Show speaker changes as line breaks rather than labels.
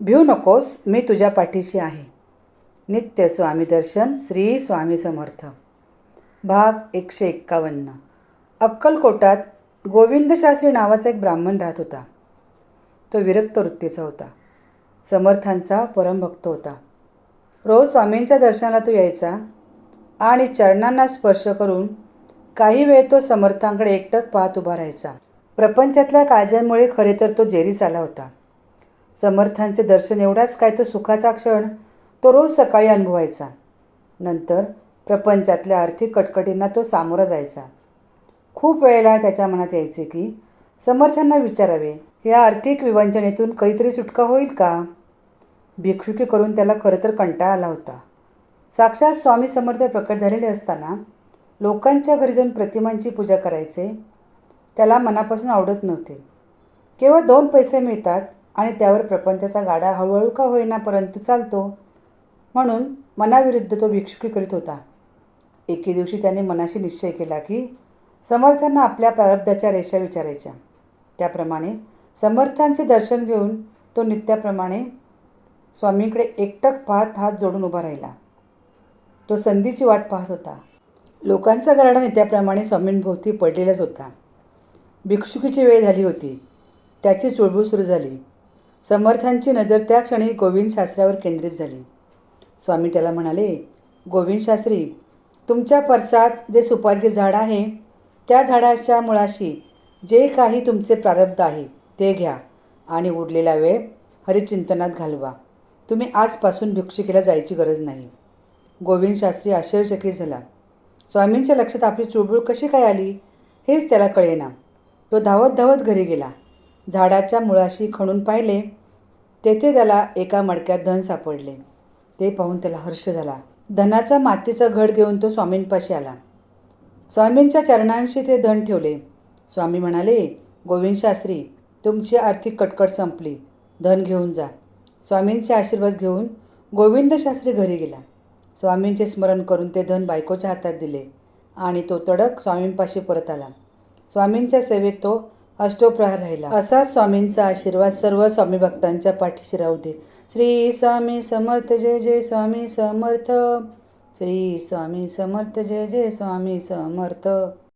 भिऊ नकोस मी तुझ्या पाठीशी आहे. नित्य स्वामी दर्शन श्री स्वामी समर्थ. भाग एकशे एक्कावन्न. अक्कलकोटात गोविंदशास्त्री नावाचा एक ब्राह्मण राहत होता. तो विरक्त वृत्तीचा होता. समर्थांचा परमभक्त होता. रोज स्वामींच्या दर्शनाला तो यायचा आणि चरणांना स्पर्श करून काही वेळ तो समर्थांकडे एकटक पाहत उभा राहायचा. प्रपंचातल्या काळजांमुळे खरे तर तो जेरीस आला होता. समर्थांचे दर्शन एवढाच काय तो सुखाचा क्षण? तो रोज सकाळी अनुभवायचा. नंतर प्रपंचातल्या आर्थिक कटकटींना तो सामोरा जायचा. खूप वेळेला त्याच्या मनात यायचे की समर्थांना विचारावे या आर्थिक विवंचनेतून काहीतरी सुटका होईल का? भिक्षुकी करून त्याला खरं तर कंटाळा आला होता. साक्षात स्वामी समर्थ प्रकट झालेले असताना लोकांच्या घरी जाऊन प्रतिमांची पूजा करायचे त्याला मनापासून आवडत नव्हते. केवळ दोन पैसे मिळतात आणि त्यावर प्रपंचाचा गाडा हळूहळू का होईना परंतु चालतो. म्हणून मनाविरुद्ध तो भिक्षुकी करीत होता. एके दिवशी त्याने मनाशी निश्चय केला की समर्थांना आपल्या प्रारब्धाच्या रेषा विचारायच्या. त्याप्रमाणे समर्थांचे दर्शन घेऊन तो नित्याप्रमाणे स्वामींकडे एकटक पाहत हात जोडून उभा राहिला. तो संधीची वाट पाहत होता. लोकांचा गराडा नित्याप्रमाणे स्वामींभोवती पडलेलाच होता. भिक्षुकीची वेळ झाली होती. त्याची चुळबुळ सुरू झाली. समर्थांची नजर त्या क्षणी गोविंद शास्त्रावर केंद्रित झाली. स्वामी त्याला म्हणाले गोविंद शास्त्री तुमच्या परसात जे सुपारीचे झाड आहे त्या झाडाच्या मुळाशी जे काही तुमचे प्रारब्ध आहे ते घ्या आणि उरलेला वेळ हरिचिंतनात घालवा. तुम्ही आजपासून भिक्षुकीला जायची गरज नाही. गोविंद शास्त्री आश्चर्यचकित झाला. स्वामींच्या लक्षात आपली चुळबुळ कशी काय आली? हेच त्याला कळेना. तो धावत धावत घरी गेला. झाडाच्या मुळाशी खणून पाहिले तेथे त्याला एका मडक्यात धन सापडले. ते पाहून त्याला हर्ष झाला. धनाचा मातीचा घड घेऊन तो स्वामींपाशी आला. स्वामींच्या चरणांशी ते धन ठेवले. स्वामी म्हणाले गोविंद शास्त्री तुमची आर्थिक कटकट संपली. धन घेऊन जा. स्वामींचे आशीर्वाद घेऊन गोविंद शास्त्री घरी गेला. स्वामींचे स्मरण करून ते धन बायकोच्या हातात दिले आणि तो तडक स्वामींपाशी परत आला. स्वामींच्या सेवेत तो अष्टोप्रहार राहिला. असा स्वामींचा आशीर्वाद सर्व स्वामी भक्तांच्या पाठीशी राहू दे. श्री स्वामी समर्थ जय जय स्वामी समर्थ. श्री स्वामी समर्थ जय जय स्वामी समर्थ.